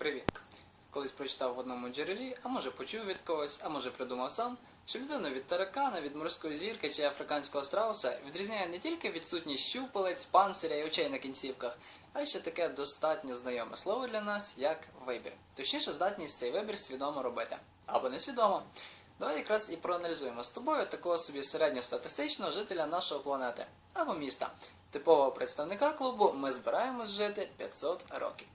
Привіт! Колись прочитав в одному джерелі, а може почув від когось, а може придумав сам, що людину від таракана, від морської зірки чи африканського страуса відрізняє не тільки відсутність щупалець, панциря і очей на кінцівках, а ще таке достатньо знайоме слово для нас, як вибір. Точніше, здатність цей вибір свідомо робити. Або несвідомо. Давай якраз і проаналізуємо з тобою такого собі середньостатистичного жителя нашої планети або міста. Типового представника клубу ми збираємось жити 500 років.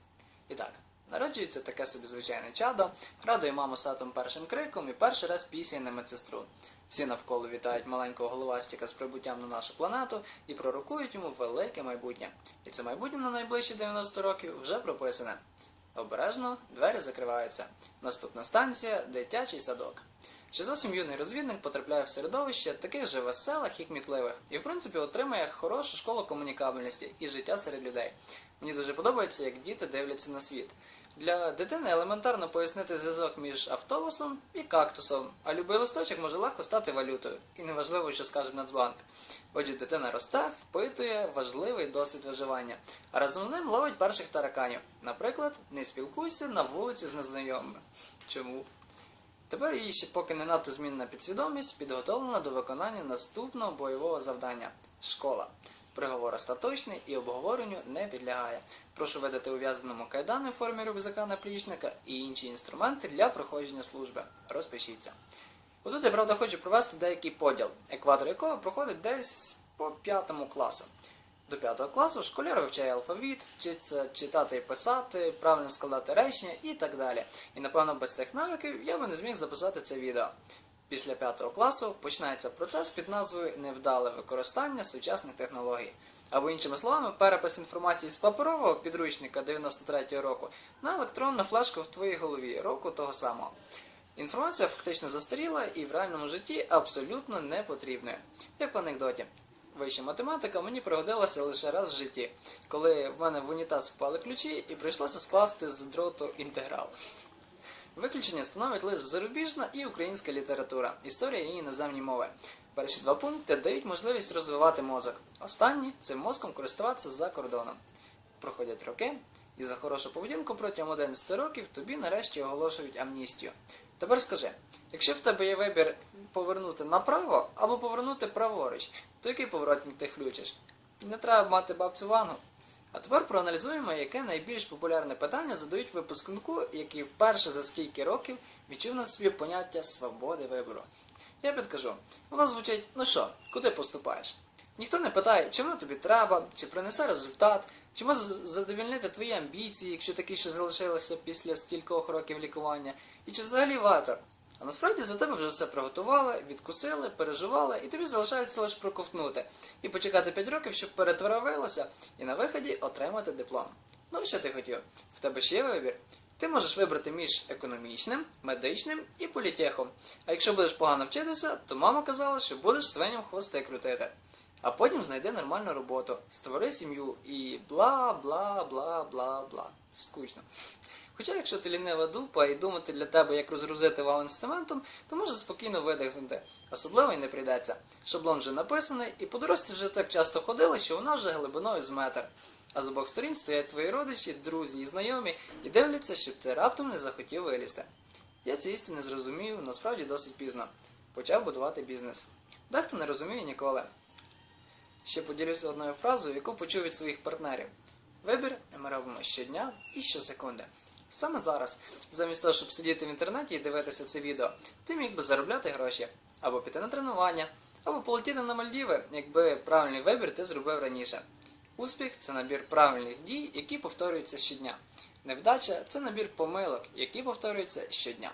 Народжується таке собі звичайне чадо, радує маму з татом першим криком і перший раз пісні на медсестру. Всі навколо вітають маленького головастіка з прибуттям на нашу планету і пророкують йому велике майбутнє. І це майбутнє на найближчі 90 років вже прописане. Обережно двері закриваються. Наступна станція дитячий садок. Ще зовсім юний розвідник потрапляє в середовище таких же веселих і кмітливих, і в принципі отримує хорошу школу комунікабельності і життя серед людей. Мені дуже подобається, як діти дивляться на світ. Для дитини елементарно пояснити зв'язок між автобусом і кактусом, а любий листочок може легко стати валютою, і неважливо, що скаже Нацбанк. Отже, дитина росте, впитує важливий досвід виживання, а разом з ним ловить перших тараканів. Наприклад, не спілкуйся на вулиці з незнайомими. Чому? Тепер її ще поки не надто змінна підсвідомість підготовлена до виконання наступного бойового завдання школа. Приговор остаточний і обговоренню не підлягає. Прошу видати ув'язненому кайдани в формі рюкзака наплічника і інші інструменти для проходження служби. Розпишіться. Отут я правда хочу провести деякий поділ, екватор якого проходить десь по п'ятому класу. До п'ятого класу школяр вивчає алфавіт, вчиться читати і писати, правильно складати речення і так далі. І напевно без цих навиків я би не зміг записати це відео. Після п'ятого класу починається процес під назвою Невдале використання сучасних технологій. Або іншими словами, перепис інформації з паперового підручника 93-го року на електронну флешку в твоїй голові року того самого. Інформація фактично застаріла і в реальному житті абсолютно не потрібною. Як в анекдоті. Вища математика мені пригодилася лише раз в житті, коли в мене в унітаз впали ключі і прийшлося скласти з дроту інтеграл. Виключення становить лише зарубіжна і українська література, історія і іноземні мови. Перші два пункти дають можливість розвивати мозок. Останні цим мозком користуватися за кордоном. Проходять роки, і за хорошу поведінку протягом 11 років тобі нарешті оголошують амністію. Тепер скажи, якщо в тебе є вибір повернути направо або повернути праворуч, то який поворотник ти включиш? Не треба мати бабцю вангу. А тепер проаналізуємо, яке найбільш популярне питання задають випускнику, який вперше за скільки років відчув на собі поняття свободи вибору. Я підкажу, воно звучить: ну що, куди поступаєш? Ніхто не питає, чи воно тобі треба, чи принесе результат, чи може задовільнити твої амбіції, якщо такі ще залишилися після скількох років лікування, і чи взагалі варто. А насправді за тебе вже все приготували, відкусили, переживали, і тобі залишається лише проковтнути і почекати 5 років, щоб перетравилося, і на виході отримати диплом. Ну і що ти хотів? В тебе ще є вибір. Ти можеш вибрати між економічним, медичним і політехом. А якщо будеш погано вчитися, то мама казала, що будеш свиням хвости крутити. А потім знайди нормальну роботу, створи сім'ю і бла бла бла бла бла. Скучно. Хоча, якщо ти лінива дупа і думати для тебе, як розгрузити вален з цементом, то можна спокійно видихнути. Особливо й не прийдеться. Шаблон вже написаний, і по дорозі вже так часто ходили, що вона вже глибиною з метр. А з обох сторін стоять твої родичі, друзі і знайомі і дивляться, щоб ти раптом не захотів вилізти. Я ці істини зрозумів насправді досить пізно. Почав будувати бізнес. Дехто не розуміє ніколи. Ще поділюся одною фразою, яку почув від своїх партнерів. Вибір ми робимо щодня і щосекунди. Саме зараз, замість того, щоб сидіти в інтернеті і дивитися це відео, ти міг би заробляти гроші, або піти на тренування, або полетіти на Мальдіви, якби правильний вибір ти зробив раніше. Успіх це набір правильних дій, які повторюються щодня. Невдача це набір помилок, які повторюються щодня.